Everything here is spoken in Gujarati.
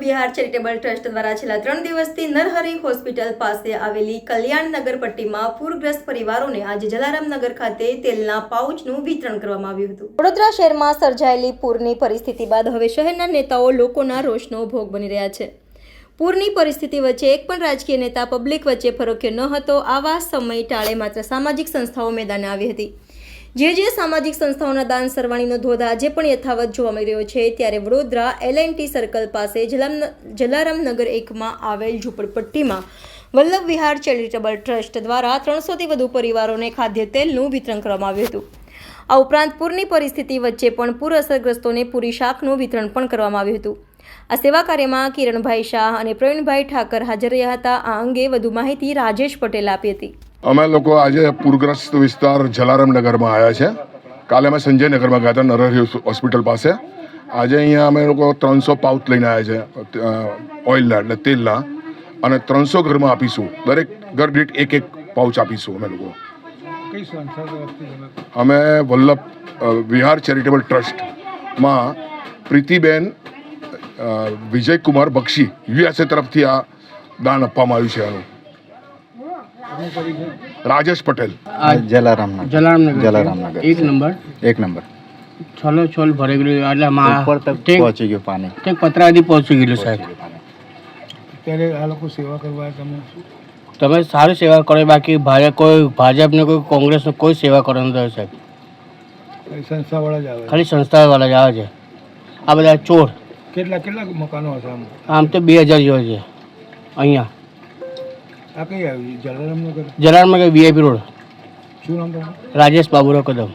વિહાર ચેરિટેબલ ટ્રસ્ટ દ્વારા છેલ્લા ત્રણ દિવસથી નરહરી હોસ્પિટલ પાસે આવેલી કલ્યાણનગર પટ્ટીમાં પૂરગ્રસ્ત પરિવારોને આજે જલારામનગર ખાતે તેલના પાઉચનું વિતરણ કરવામાં આવ્યું હતું. વડોદરા શહેરમાં સર્જાયેલી પૂરની પરિસ્થિતિ બાદ હવે શહેરના નેતાઓ લોકોના રોષનો ભોગ બની રહ્યા છે. પૂરની પરિસ્થિતિ વચ્ચે એક પણ રાજકીય નેતા પબ્લિક વચ્ચે ફરોક્યો ન હતો. આવા સમય ટાળે માત્ર સામાજિક સંસ્થાઓ મેદાને આવી હતી. જે જે સામાજિક સંસ્થાઓના દાન સરવાણીનો ધોધ આજે પણ યથાવત જોવા મળી રહ્યો છે, ત્યારે વડોદરા એલ સર્કલ પાસે જલારામ નગર એકમાં આવેલ ઝૂંપડપટ્ટીમાં વલ્લભ વિહાર ચેરિટેબલ ટ્રસ્ટ દ્વારા ત્રણસોથી વધુ પરિવારોને ખાદ્ય તેલનું વિતરણ કરવામાં આવ્યું હતું. આ ઉપરાંત પૂરની પરિસ્થિતિ વચ્ચે પણ પૂર અસરગ્રસ્તોને પૂરી શાકનું વિતરણ પણ કરવામાં આવ્યું હતું. આ સેવા કાર્યમાં કિરણભાઈ શાહ અને પ્રવીણભાઈ ઠાકર હાજર રહ્યા હતા. આ અંગે વધુ માહિતી રાજેશ પટેલ આપી હતી. અમે લોકો આજે પૂરગ્રસ્ત વિસ્તાર જલારામનગરમાં આવ્યા છે. કાલે અમે સંજયનગરમાં ગયા હતા નરહરી હોસ્પિટલ પાસે. આજે અહીંયા અમે લોકો ત્રણસો પાઉચ લઈને આવ્યા છે ઓઇલના એટલે તેલના. અને ત્રણસો ઘરમાં આપીશું. દરેક ઘર દીઠ એક એક પાઉચ આપીશું અમે લોકો. અમે વલ્લભ વિહાર ચેરિટેબલ ટ્રસ્ટમાં પ્રીતિબેન વિજયકુમાર બક્ષી યુએસએ તરફથી આ દાન આપવામાં આવ્યું છે આનું. રાજેશ પટેલ. આ જલારામનગર. જલારામનગર. જલારામનગર. એક નંબર? એક નંબર. છલો છોલ ભરાઈ ગયેલું એટલે માં ઉપર તક પહોંચી ગયું પાણી. તે પતરા પહોંચી ગયેલું સાહેબ. અત્યારે આ લોકો સેવા કરવા તમે તમે સારી સેવા કરો બાકી ભાજપ કોઈ ભાજપને કોઈ કોંગ્રેસને કોઈ સેવા કરો નથી સાહેબ. સંસ્થાવાળા જ આવે ખાલી સંસ્થાવાળા જ આવે છે. આ બધા ચોર. કેટલા કેટલા મકાનો હશે આમ? આમ તો બે હજાર જેવા છે. અહીંયા. આ નગર વીઆઈપી રોડ. શું નામ રાજેશ બાબુરાવ કદમ.